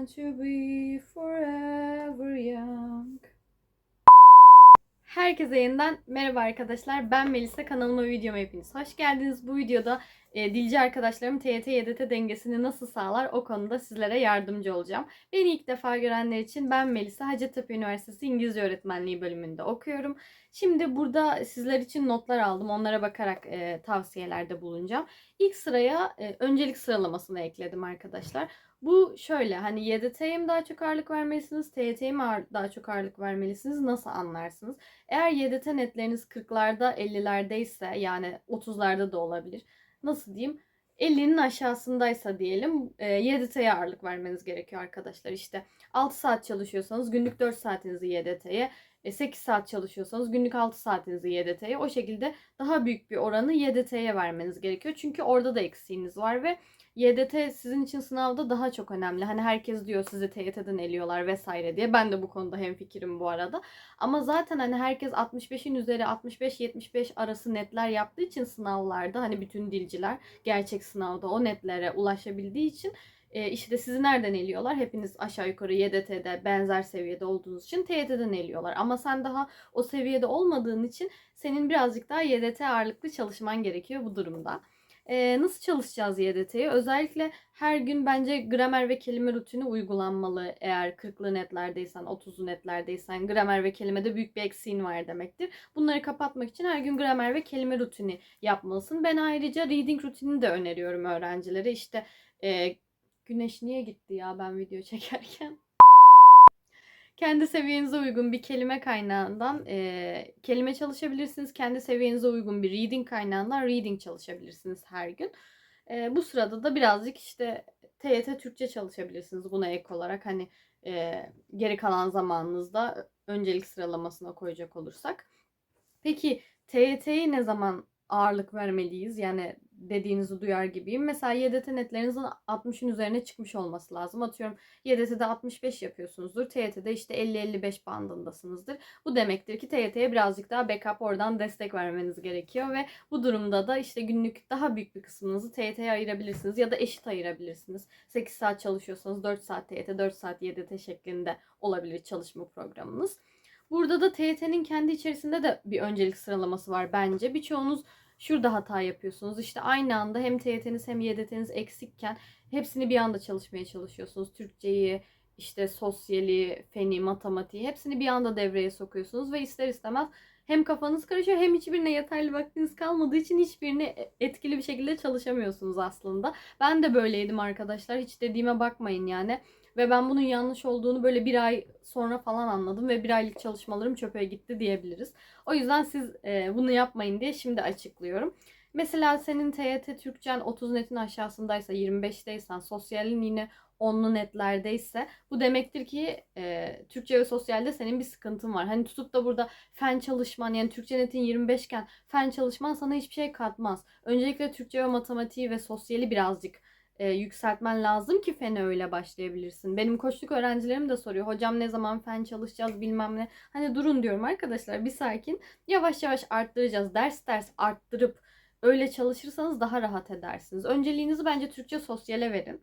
want to be forever young. Herkese yeniden merhaba arkadaşlar. Ben Melisa. Kanalıma videoma hepiniz hoş geldiniz. Bu videoda e, dilci arkadaşlarım TYT YDT dengesini nasıl sağlar o konuda sizlere yardımcı olacağım. Beni ilk defa görenler için ben Melisa. Hacettepe Üniversitesi İngilizce Öğretmenliği bölümünde okuyorum. Şimdi burada sizler için notlar aldım. Onlara bakarak e, tavsiyelerde bulunacağım. İlk sıraya e, öncelik sıralamasını ekledim arkadaşlar. Bu şöyle hani YDT'ye daha çok ağırlık vermelisiniz, TYT'ye mi daha çok ağırlık vermelisiniz nasıl anlarsınız? Eğer YDT netleriniz 40'larda 50'lerde ise yani 30'larda da olabilir. Nasıl diyeyim? 50'nin aşağısındaysa diyelim e, YDT'ye ağırlık vermeniz gerekiyor arkadaşlar. İşte 6 saat çalışıyorsanız günlük 4 saatinizi YDT'ye, 8 saat çalışıyorsanız günlük 6 saatinizi YDT'ye o şekilde daha büyük bir oranı YDT'ye vermeniz gerekiyor. Çünkü orada da eksiğiniz var ve YDT sizin için sınavda daha çok önemli. Hani herkes diyor sizi TYT'den eliyorlar vesaire diye. Ben de bu konuda hemfikirim bu arada. Ama zaten hani herkes 65'in üzeri 65-75 arası netler yaptığı için sınavlarda hani bütün dilciler gerçek sınavda o netlere ulaşabildiği için e, işte sizi nereden eliyorlar? Hepiniz aşağı yukarı YDT'de benzer seviyede olduğunuz için TYT'den eliyorlar. Ama sen daha o seviyede olmadığın için senin birazcık daha YDT ağırlıklı çalışman gerekiyor bu durumda. Ee, nasıl çalışacağız YDT'yi? Özellikle her gün bence gramer ve kelime rutini uygulanmalı. Eğer 40'lı netlerdeysen, 30'lu netlerdeysen gramer ve kelimede büyük bir eksiğin var demektir. Bunları kapatmak için her gün gramer ve kelime rutini yapmalısın. Ben ayrıca reading rutinini de öneriyorum öğrencilere. İşte e, güneş niye gitti ya ben video çekerken? Kendi seviyenize uygun bir kelime kaynağından e, kelime çalışabilirsiniz. Kendi seviyenize uygun bir reading kaynağından reading çalışabilirsiniz her gün. E, bu sırada da birazcık işte TYT Türkçe çalışabilirsiniz buna ek olarak. Hani e, geri kalan zamanınızda öncelik sıralamasına koyacak olursak. Peki TYT'ye ne zaman ağırlık vermeliyiz? Yani dediğinizi duyar gibiyim. Mesela YDT netlerinizin 60'ın üzerine çıkmış olması lazım. Atıyorum YDT'de 65 yapıyorsunuzdur. TYT'de işte 50-55 bandındasınızdır. Bu demektir ki TYT'ye birazcık daha backup oradan destek vermeniz gerekiyor ve bu durumda da işte günlük daha büyük bir kısmınızı TYT'ye ayırabilirsiniz ya da eşit ayırabilirsiniz. 8 saat çalışıyorsanız 4 saat TYT, 4 saat YDT şeklinde olabilir çalışma programınız. Burada da TYT'nin kendi içerisinde de bir öncelik sıralaması var bence. Birçoğunuz şurada hata yapıyorsunuz. İşte aynı anda hem TYT'niz hem YDT'niz eksikken hepsini bir anda çalışmaya çalışıyorsunuz. Türkçeyi, işte sosyali, feni, matematiği hepsini bir anda devreye sokuyorsunuz ve ister istemez hem kafanız karışıyor hem hiçbirine yeterli vaktiniz kalmadığı için hiçbirini etkili bir şekilde çalışamıyorsunuz aslında. Ben de böyleydim arkadaşlar. Hiç dediğime bakmayın yani. Ve ben bunun yanlış olduğunu böyle bir ay sonra falan anladım ve bir aylık çalışmalarım çöpe gitti diyebiliriz. O yüzden siz e, bunu yapmayın diye şimdi açıklıyorum. Mesela senin TYT Türkçen 30 netin aşağısındaysa 25'teysen sosyalin yine 10'lu netlerdeyse bu demektir ki e, Türkçe ve sosyalde senin bir sıkıntın var. Hani tutup da burada fen çalışman yani Türkçe netin 25 iken fen çalışman sana hiçbir şey katmaz. Öncelikle Türkçe ve matematiği ve sosyali birazcık e, yükseltmen lazım ki fene öyle başlayabilirsin. Benim koçluk öğrencilerim de soruyor. Hocam ne zaman fen çalışacağız bilmem ne. Hani durun diyorum arkadaşlar bir sakin. Yavaş yavaş arttıracağız. Ders ders arttırıp öyle çalışırsanız daha rahat edersiniz. Önceliğinizi bence Türkçe sosyale verin.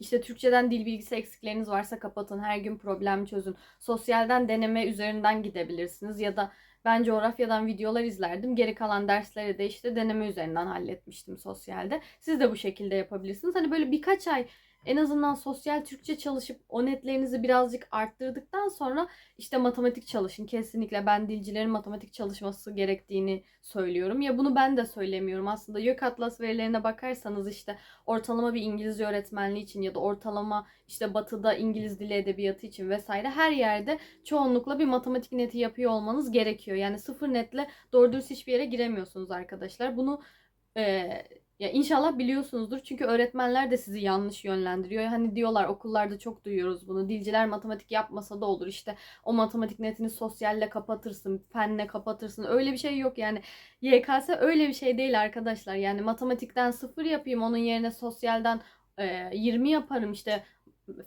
İşte Türkçeden dil bilgisi eksikleriniz varsa kapatın. Her gün problem çözün. Sosyalden deneme üzerinden gidebilirsiniz. Ya da ben coğrafyadan videolar izlerdim. Geri kalan dersleri de işte deneme üzerinden halletmiştim sosyalde. Siz de bu şekilde yapabilirsiniz. Hani böyle birkaç ay en azından sosyal Türkçe çalışıp o netlerinizi birazcık arttırdıktan sonra işte matematik çalışın. Kesinlikle ben dilcilerin matematik çalışması gerektiğini söylüyorum. Ya bunu ben de söylemiyorum. Aslında YÖK Atlas verilerine bakarsanız işte ortalama bir İngilizce öğretmenliği için ya da ortalama işte batıda İngiliz dili edebiyatı için vesaire her yerde çoğunlukla bir matematik neti yapıyor olmanız gerekiyor. Yani sıfır netle doğru dürüst hiçbir yere giremiyorsunuz arkadaşlar. Bunu e, ya inşallah biliyorsunuzdur çünkü öğretmenler de sizi yanlış yönlendiriyor. Hani diyorlar okullarda çok duyuyoruz bunu. Dilciler matematik yapmasa da olur. İşte o matematik netini sosyalle kapatırsın, fenle kapatırsın. Öyle bir şey yok yani. YKS öyle bir şey değil arkadaşlar. Yani matematikten sıfır yapayım onun yerine sosyalden e, 20 yaparım işte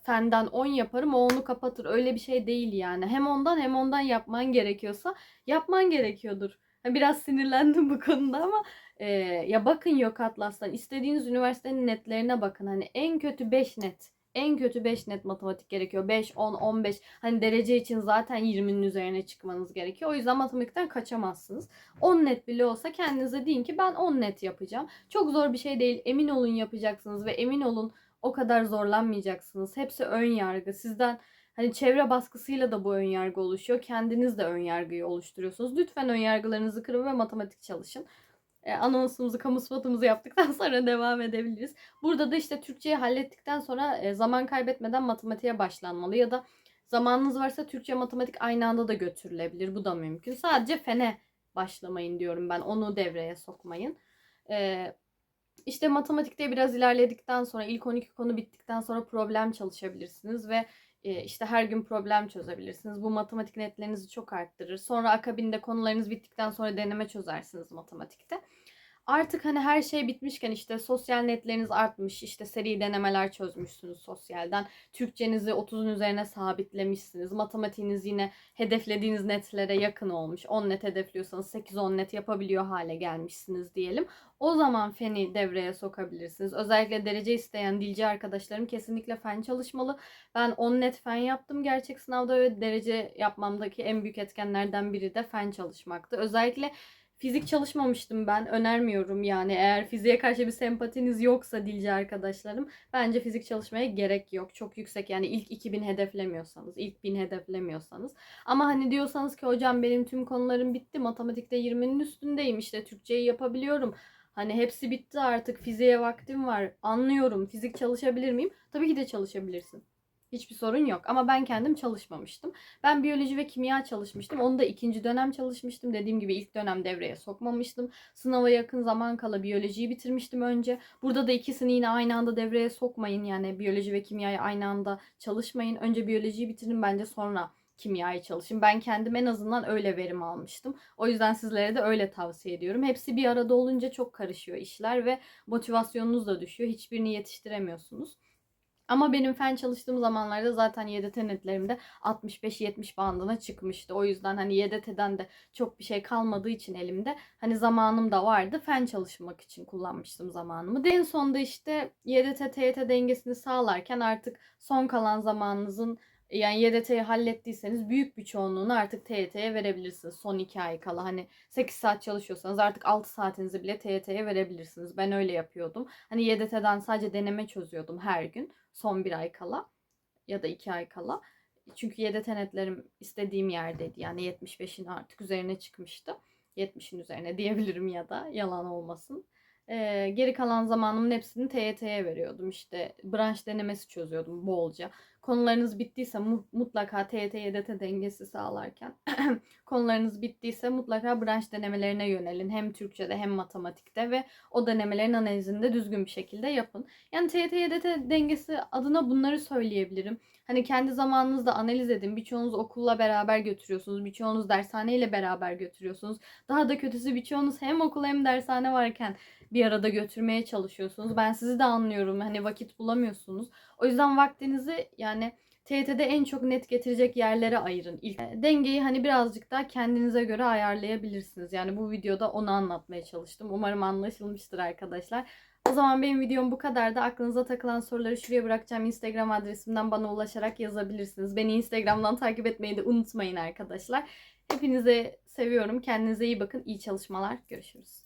fenden 10 yaparım o onu kapatır. Öyle bir şey değil yani. Hem ondan hem ondan yapman gerekiyorsa yapman gerekiyordur. Biraz sinirlendim bu konuda ama ee, ya bakın yok Atlas'tan istediğiniz üniversitenin netlerine bakın. Hani en kötü 5 net en kötü 5 net matematik gerekiyor. 5, 10, 15 hani derece için zaten 20'nin üzerine çıkmanız gerekiyor. O yüzden matematikten kaçamazsınız. 10 net bile olsa kendinize deyin ki ben 10 net yapacağım. Çok zor bir şey değil. Emin olun yapacaksınız ve emin olun o kadar zorlanmayacaksınız. Hepsi ön yargı. Sizden hani çevre baskısıyla da bu ön yargı oluşuyor. Kendiniz de ön yargıyı oluşturuyorsunuz. Lütfen ön yargılarınızı kırın ve matematik çalışın. E, anonsumuzu, kamu spotumuzu yaptıktan sonra devam edebiliriz. Burada da işte Türkçeyi hallettikten sonra e, zaman kaybetmeden matematiğe başlanmalı ya da zamanınız varsa Türkçe matematik aynı anda da götürülebilir. Bu da mümkün. Sadece fene başlamayın diyorum ben. Onu devreye sokmayın. E, işte matematikte biraz ilerledikten sonra ilk 12 konu bittikten sonra problem çalışabilirsiniz ve işte her gün problem çözebilirsiniz. Bu matematik netlerinizi çok arttırır. Sonra akabinde konularınız bittikten sonra deneme çözersiniz matematikte. Artık hani her şey bitmişken işte sosyal netleriniz artmış, işte seri denemeler çözmüşsünüz sosyalden. Türkçenizi 30'un üzerine sabitlemişsiniz. Matematiğiniz yine hedeflediğiniz netlere yakın olmuş. 10 net hedefliyorsanız 8-10 net yapabiliyor hale gelmişsiniz diyelim. O zaman feni devreye sokabilirsiniz. Özellikle derece isteyen dilci arkadaşlarım kesinlikle fen çalışmalı. Ben 10 net fen yaptım gerçek sınavda ve derece yapmamdaki en büyük etkenlerden biri de fen çalışmaktı. Özellikle Fizik çalışmamıştım ben. Önermiyorum yani. Eğer fiziğe karşı bir sempatiniz yoksa dilci arkadaşlarım bence fizik çalışmaya gerek yok. Çok yüksek yani ilk 2000 hedeflemiyorsanız, ilk 1000 hedeflemiyorsanız. Ama hani diyorsanız ki hocam benim tüm konularım bitti. Matematikte 20'nin üstündeyim işte Türkçeyi yapabiliyorum. Hani hepsi bitti artık fiziğe vaktim var. Anlıyorum. Fizik çalışabilir miyim? Tabii ki de çalışabilirsin. Hiçbir sorun yok. Ama ben kendim çalışmamıştım. Ben biyoloji ve kimya çalışmıştım. Onu da ikinci dönem çalışmıştım. Dediğim gibi ilk dönem devreye sokmamıştım. Sınava yakın zaman kala biyolojiyi bitirmiştim önce. Burada da ikisini yine aynı anda devreye sokmayın. Yani biyoloji ve kimyayı aynı anda çalışmayın. Önce biyolojiyi bitirin bence sonra kimyayı çalışın. Ben kendim en azından öyle verim almıştım. O yüzden sizlere de öyle tavsiye ediyorum. Hepsi bir arada olunca çok karışıyor işler ve motivasyonunuz da düşüyor. Hiçbirini yetiştiremiyorsunuz. Ama benim fen çalıştığım zamanlarda zaten YDT netlerimde 65-70 bandına çıkmıştı. O yüzden hani YDT'den de çok bir şey kalmadığı için elimde hani zamanım da vardı. Fen çalışmak için kullanmıştım zamanımı. En sonda işte YDT TYT dengesini sağlarken artık son kalan zamanınızın yani YDT'yi hallettiyseniz büyük bir çoğunluğunu artık TYT'ye verebilirsiniz. Son 2 ay kala hani 8 saat çalışıyorsanız artık 6 saatinizi bile TYT'ye verebilirsiniz. Ben öyle yapıyordum. Hani YDT'den sadece deneme çözüyordum her gün son bir ay kala ya da 2 ay kala. Çünkü YDT netlerim istediğim yerdeydi. Yani 75'in artık üzerine çıkmıştı. 70'in üzerine diyebilirim ya da yalan olmasın. Ee, geri kalan zamanımın hepsini TYT'ye veriyordum. İşte branş denemesi çözüyordum bolca konularınız bittiyse mutlaka TYT YDT dengesi sağlarken konularınız bittiyse mutlaka branş denemelerine yönelin. Hem Türkçe'de hem matematikte ve o denemelerin analizini de düzgün bir şekilde yapın. Yani TYT YDT dengesi adına bunları söyleyebilirim. Hani kendi zamanınızda analiz edin. Birçoğunuz okulla beraber götürüyorsunuz. Birçoğunuz dershaneyle beraber götürüyorsunuz. Daha da kötüsü birçoğunuz hem okul hem dershane varken bir arada götürmeye çalışıyorsunuz. Ben sizi de anlıyorum. Hani vakit bulamıyorsunuz. O yüzden vaktinizi yani TYT'de en çok net getirecek yerlere ayırın. İlk dengeyi hani birazcık daha kendinize göre ayarlayabilirsiniz. Yani bu videoda onu anlatmaya çalıştım. Umarım anlaşılmıştır arkadaşlar. O zaman benim videom bu kadar da aklınıza takılan soruları şuraya bırakacağım. Instagram adresimden bana ulaşarak yazabilirsiniz. Beni Instagram'dan takip etmeyi de unutmayın arkadaşlar. Hepinize seviyorum. Kendinize iyi bakın. İyi çalışmalar. Görüşürüz.